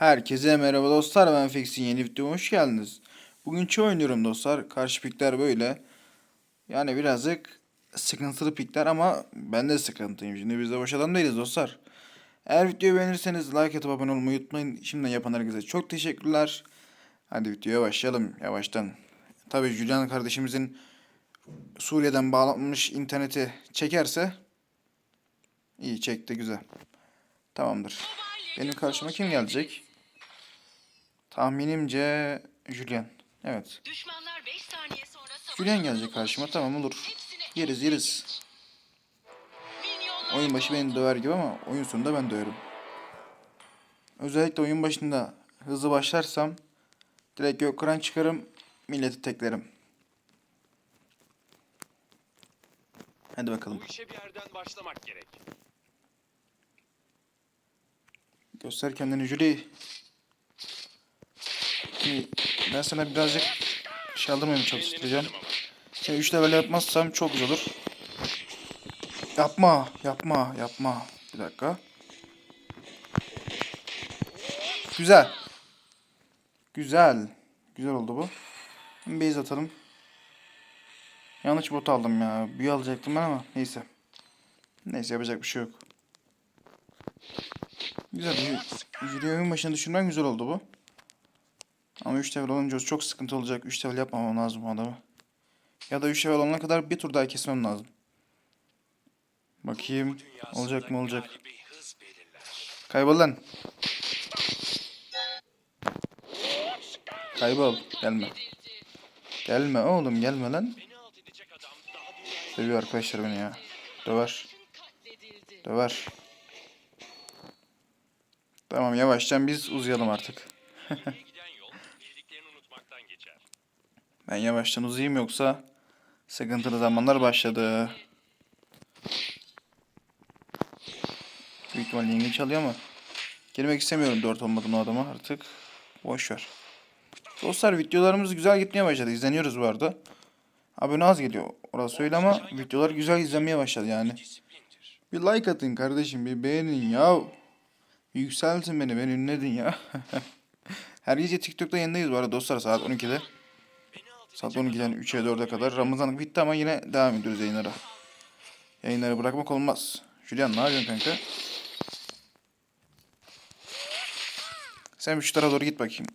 Herkese merhaba dostlar ben Fix'in yeni videoma hoş geldiniz. Bugün çi oynuyorum dostlar. Karşı pikler böyle. Yani birazcık sıkıntılı pikler ama ben de sıkıntıyım. Şimdi biz de boş adam değiliz dostlar. Eğer videoyu beğenirseniz like atıp abone olmayı unutmayın. Şimdiden yapan herkese çok teşekkürler. Hadi videoya başlayalım yavaştan. Tabii Julian kardeşimizin Suriye'den bağlanmış interneti çekerse iyi çekti güzel. Tamamdır. Benim karşıma kim gelecek? Tahminimce Julian. Evet. Düşmanlar 5 saniye sonra Julian gelecek karşıma. Tamam olur. Yeriz yeriz. Oyun başı beni döver gibi ama oyun sonunda ben döverim. Özellikle oyun başında hızlı başlarsam direkt Gökhan çıkarım, milleti teklerim. Hadi bakalım. Bu işe bir yerden başlamak gerek. Göster kendini Julie. Şimdi ben sana birazcık şey aldırmaya çalıştıracağım. Seni 3 level yapmazsam çok güzel olur. Yapma, yapma, yapma. Bir dakika. Güzel. Güzel. Güzel oldu bu. Base atalım. Yanlış bot aldım ya. Büyü alacaktım ben ama neyse. Neyse yapacak bir şey yok. Güzel. Oyun başına düşürmen güzel oldu bu. Ama 3 level olunca çok sıkıntı olacak. 3 level yapmamam lazım bu adamı. Ya da 3 level olana kadar bir tur daha kesmem lazım. Bakayım. Olacak mı olacak. Kaybol lan. Kaybol. Gelme. Gelme oğlum gelme lan. Seviyor arkadaşlar beni ya. Döver. Döver. Tamam yavaştan biz uzayalım artık. Ben yavaştan uzayayım yoksa sıkıntılı zamanlar başladı. Büyük ihtimalle yenge çalıyor ama girmek istemiyorum 4 olmadan o adama artık. Boş ver. Dostlar videolarımız güzel gitmeye başladı. İzleniyoruz bu arada. Abone az geliyor. Orası öyle ama videolar güzel izlenmeye başladı yani. Bir like atın kardeşim bir beğenin ya. Yükseltin beni beni ünledin ya. Her gece TikTok'ta yayındayız bu arada dostlar saat 12'de. Saat 12'den 3'e 4'e kadar. Ramazan bitti ama yine devam ediyoruz yayınlara. Yayınları bırakmak olmaz. Julian ne yapıyorsun kanka? Sen şu tarafa doğru git bakayım.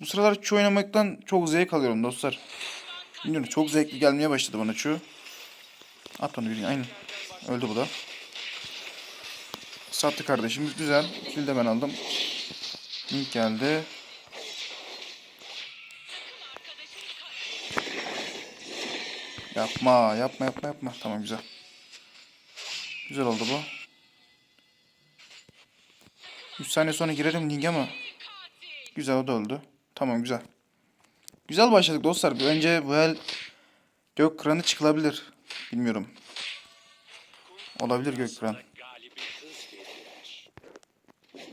Bu sıralar çu oynamaktan çok zevk alıyorum dostlar. Bilmiyorum çok zevkli gelmeye başladı bana çu. At onu bir aynen. Öldü bu da. Sattı kardeşimiz güzel. Kill de ben aldım. Link geldi. Yapma, yapma, yapma, yapma. Tamam güzel. Güzel oldu bu. 3 saniye sonra girerim linge ama. Güzel o da öldü. Tamam güzel. Güzel başladık dostlar. Önce bu el gök kıranı çıkılabilir. Bilmiyorum. Olabilir gök belirler.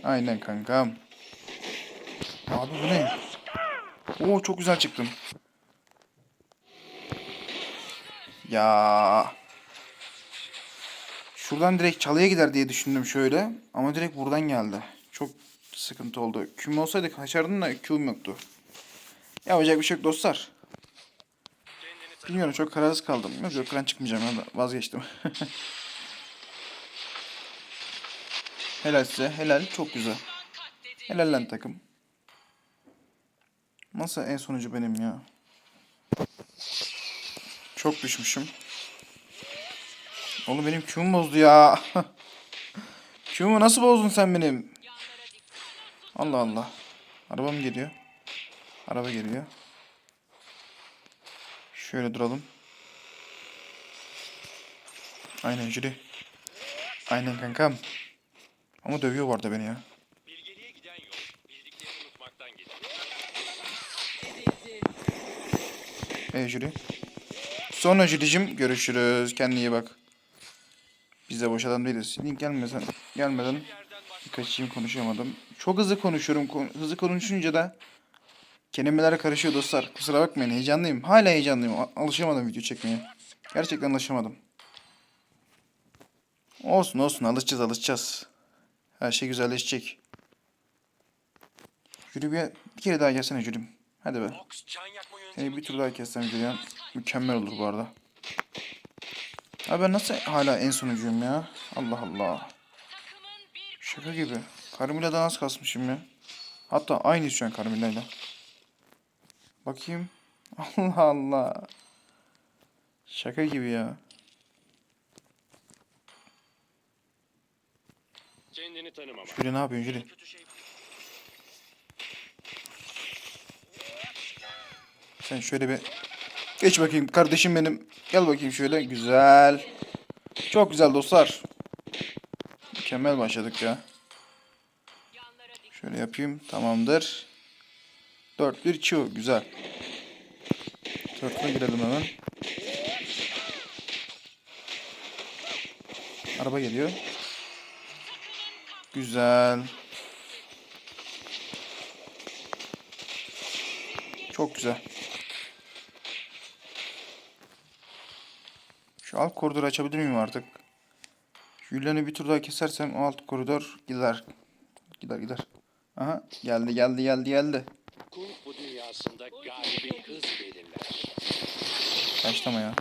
Aynen kankam. Abi bu ne? Oo çok güzel çıktım. Ya. Şuradan direkt çalıya gider diye düşündüm şöyle. Ama direkt buradan geldi. Çok sıkıntı oldu. Küm olsaydı kaçardım da küm yoktu. Yapacak bir şey yok dostlar. Bilmiyorum çok kararsız kaldım. Yok yok ben çıkmayacağım. De vazgeçtim. helal size. Helal. Çok güzel. Helal lan takım. Nasıl en sonucu benim ya? Çok düşmüşüm. Oğlum benim Q'mu bozdu ya. Q'mu nasıl bozdun sen benim? Allah Allah. Arabam geliyor. Araba geliyor. Şöyle duralım. Aynen Jüri. Aynen kankam. Ama dövüyor arada beni ya. Hey Jüri. Sonra Jüri'cim görüşürüz. Kendine iyi bak. Biz de boş adam değiliz. Link gelmesen, gelmeden kaçayım konuşamadım. Çok hızlı konuşuyorum. Kon- hızlı konuşunca da kelimeler karışıyor dostlar. Kusura bakmayın heyecanlıyım. Hala heyecanlıyım. Alışamadım video çekmeye. Gerçekten alışamadım. Olsun olsun alışacağız alışacağız. Her şey güzelleşecek. Jüri bir, bir kere daha gelsene Jürim. Hadi be. Seni bir tur daha kessem Julian. Mükemmel olur bu arada. Abi ben nasıl hala en sonuncuyum ya? Allah Allah. Şaka gibi. Carmela'dan az kasmışım ya. Hatta aynı şu an Carmela'yla. Bakayım. Allah Allah. Şaka gibi ya. Kendini tanımama. Jüri ne yapıyorsun Jüri? Kötü şey Sen şöyle bir geç bakayım kardeşim benim. Gel bakayım şöyle. Güzel. Çok güzel dostlar. Mükemmel başladık ya. Şöyle yapayım. Tamamdır. 4-1 çiğ. Güzel. Turtle'a girelim hemen. Araba geliyor. Güzel. Çok güzel. Şu alt koridoru açabilir miyim artık? Julian'ı bir tur daha kesersem o alt koridor gider. Gider gider. Aha geldi geldi geldi geldi. Başlama ya.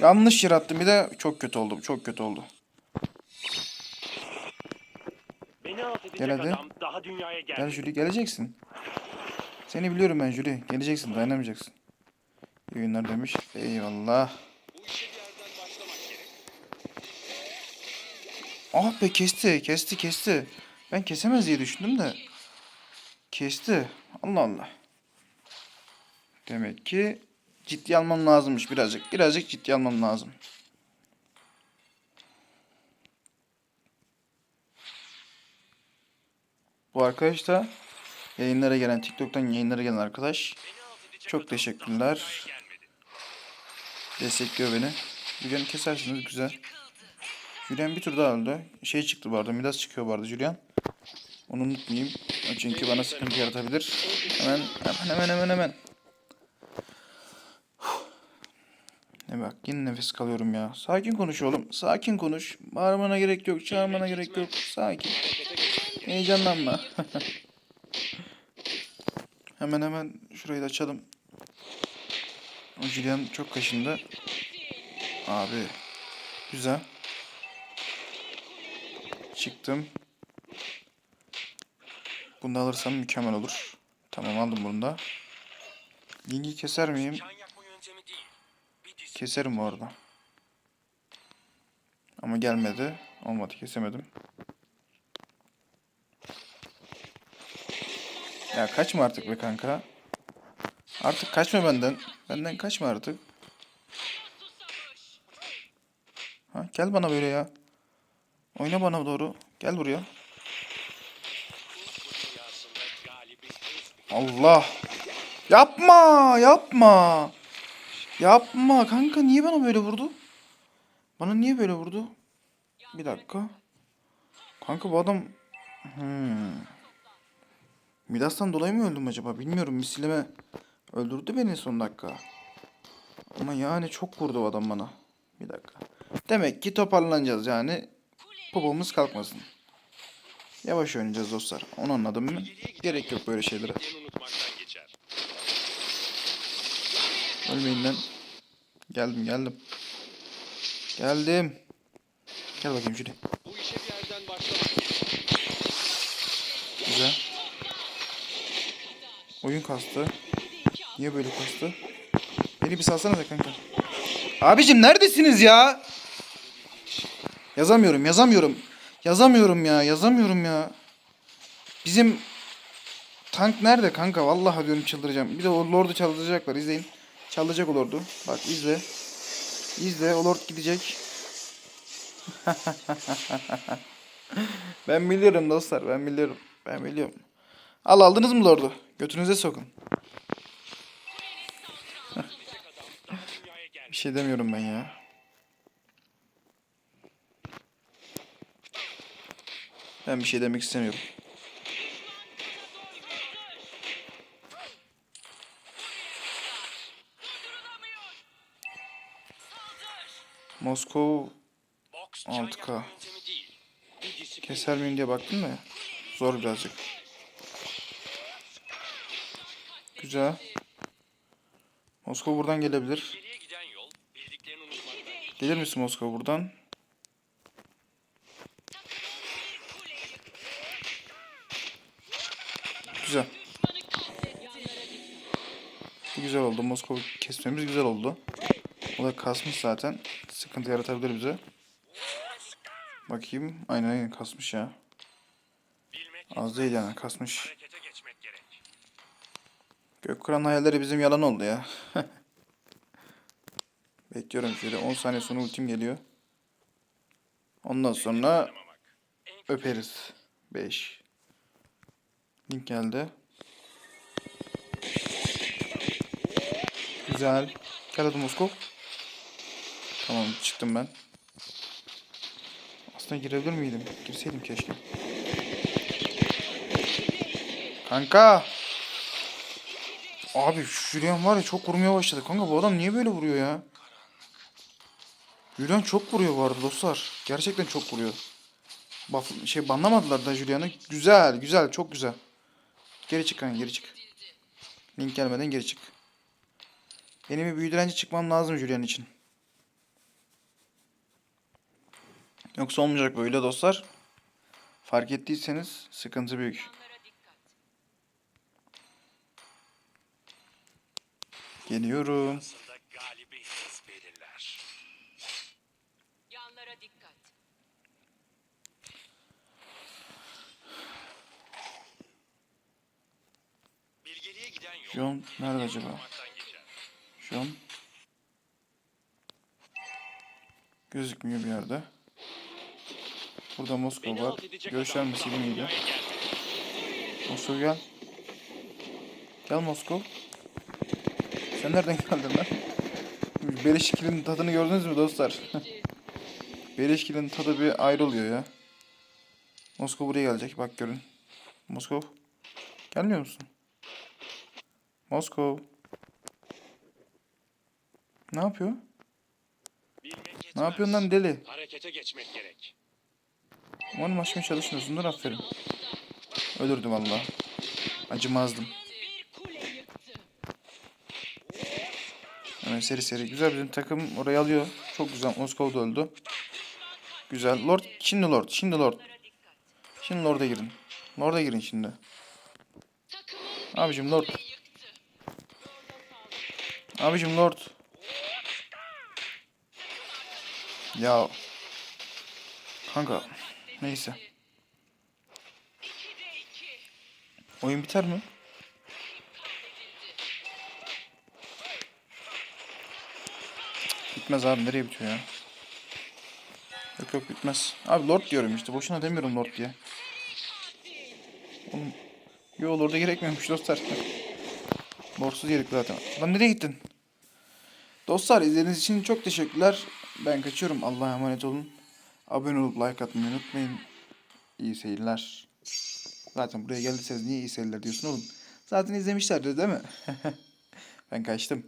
Yanlış yer attım bir de çok kötü oldu. Çok kötü oldu. Beni alt Gel hadi. Gel Jüli geleceksin. Seni biliyorum ben Jüli. Geleceksin dayanamayacaksın. İyi günler demiş. Eyvallah. Bu işe bir yerden başlamak gerek. Ah be kesti kesti kesti. Ben kesemez diye düşündüm de. Kesti. Allah Allah. Demek ki ciddi almam lazımmış birazcık. Birazcık ciddi almam lazım. Bu arkadaş da yayınlara gelen, TikTok'tan yayınlara gelen arkadaş. Çok teşekkürler. Destekliyor beni. Julian kesersiniz güzel. Julian bir tur daha öldü. Şey çıktı arada. Midas çıkıyor arada Julian. Onu unutmayayım. Çünkü bana sıkıntı yaratabilir. Hemen hemen hemen hemen hemen. Ne bak yine nefes kalıyorum ya. Sakin konuş oğlum. Sakin konuş. Bağırmana gerek yok. Çağırmana gerek yok. Sakin. Heyecanlanma. hemen hemen şurayı da açalım. O Julian çok kaşındı. Abi. Güzel. Çıktım. Bunu alırsam mükemmel olur. Tamam aldım bunu da. Lingi keser miyim? Keserim bu arada. Ama gelmedi. Olmadı kesemedim. Ya kaçma artık be kanka. Artık kaçma benden. Benden kaçma artık. Ha, gel bana böyle ya. Oyna bana doğru. Gel buraya. Allah. Yapma, yapma. Yapma kanka niye bana böyle vurdu? Bana niye böyle vurdu? Bir dakika. Kanka bu adam hmm. Midas'tan dolayı mı öldüm acaba? Bilmiyorum. Mislime öldürdü beni son dakika. Ama yani çok vurdu adam bana. Bir dakika. Demek ki toparlanacağız yani. Popomuz kalkmasın. Yavaş oynayacağız dostlar. Onu anladım mı? Gerek yok böyle şeylere. Ölmeyin lan. Geldim geldim. Geldim. Gel bakayım şuraya. Güzel. Oyun kastı. Niye böyle kastı? Beni bir salsana da kanka. Abicim neredesiniz ya? Yazamıyorum yazamıyorum. Yazamıyorum ya yazamıyorum ya. Bizim tank nerede kanka? Vallahi diyorum çıldıracağım. Bir de o lordu çaldıracaklar izleyin. Çalacak o lordu. Bak izle. İzle o lord gidecek. ben biliyorum dostlar ben biliyorum. Ben biliyorum. Al aldınız mı lordu? Götünüze sokun. Bir şey demiyorum ben ya. Ben bir şey demek istemiyorum. Can 6K. yakma yöntemi değil. Bir disiplin. Keser miyim diye baktım da zor birazcık. Güzel. Moskova buradan gelebilir. Gelir misin Moskova buradan? Güzel. Bu güzel oldu. Moskova kesmemiz güzel oldu. O da kasmış zaten. Sıkıntı yaratabilir bize. Bakayım. Aynen aynen kasmış ya. Az değil yani kasmış. Gökkıran hayalleri bizim yalan oldu ya. Bekliyorum şöyle 10 saniye sonra ultim geliyor. Ondan sonra öperiz. 5. Link geldi. Güzel. Gel hadi Moskov. Tamam çıktım ben. Aslında girebilir miydim? Girseydim keşke. Kanka. Abi Julian var ya çok vurmaya başladı. Kanka bu adam niye böyle vuruyor ya? Julian çok vuruyor bu dostlar. Gerçekten çok vuruyor. Buff, şey banlamadılar da Julian'ı. Güzel güzel çok güzel. Geri çık kanka geri çık. Link gelmeden geri çık. Benim bir büyü çıkmam lazım Julian için. Yoksa olmayacak böyle dostlar. Fark ettiyseniz sıkıntı büyük. Geliyorum. Aslında galibi hız belirler. Yanlara dikkat. Bilgeliğe giden yol John nerede acaba? John. Gözükmüyor bir yerde. Burada Moskova var. daha dünyaya gelmedi. Moskova gel. Gel Moskov. Sen nereden geldin lan? Beleşkilin tadını gördünüz mü dostlar? Beleşkilin tadı bir ayrı oluyor ya. Moskov buraya gelecek. Bak görün. Moskov. Gelmiyor musun? Moskov. Ne yapıyor? Ne yapıyorsun lan deli? Harekete geçmek gerek. Umarım aşkına çalışmıyorsundur aferin. Ölürdüm valla. Acımazdım. Hemen seri seri. Güzel bizim takım orayı alıyor. Çok güzel. Moskova da öldü. Güzel. Lord. Şimdi Lord. Şimdi Lord. Şimdi Lord'a girin. Lord'a girin şimdi. Abicim Lord. Abicim Lord. Ya. Kanka. Neyse. Oyun biter mi? Bitmez abi nereye bitiyor ya? Yok yok bitmez. Abi Lord diyorum işte boşuna demiyorum Lord diye. Oğlum yo Lord'a gerekmiyormuş dostlar. Lordsuz yedik zaten. Lan nereye gittin? Dostlar izlediğiniz için çok teşekkürler. Ben kaçıyorum. Allah'a emanet olun. Abone olup like atmayı unutmayın. İyi seyirler. Zaten buraya geldiyseniz niye iyi seyirler diyorsun oğlum? Zaten izlemişlerdir değil mi? ben kaçtım.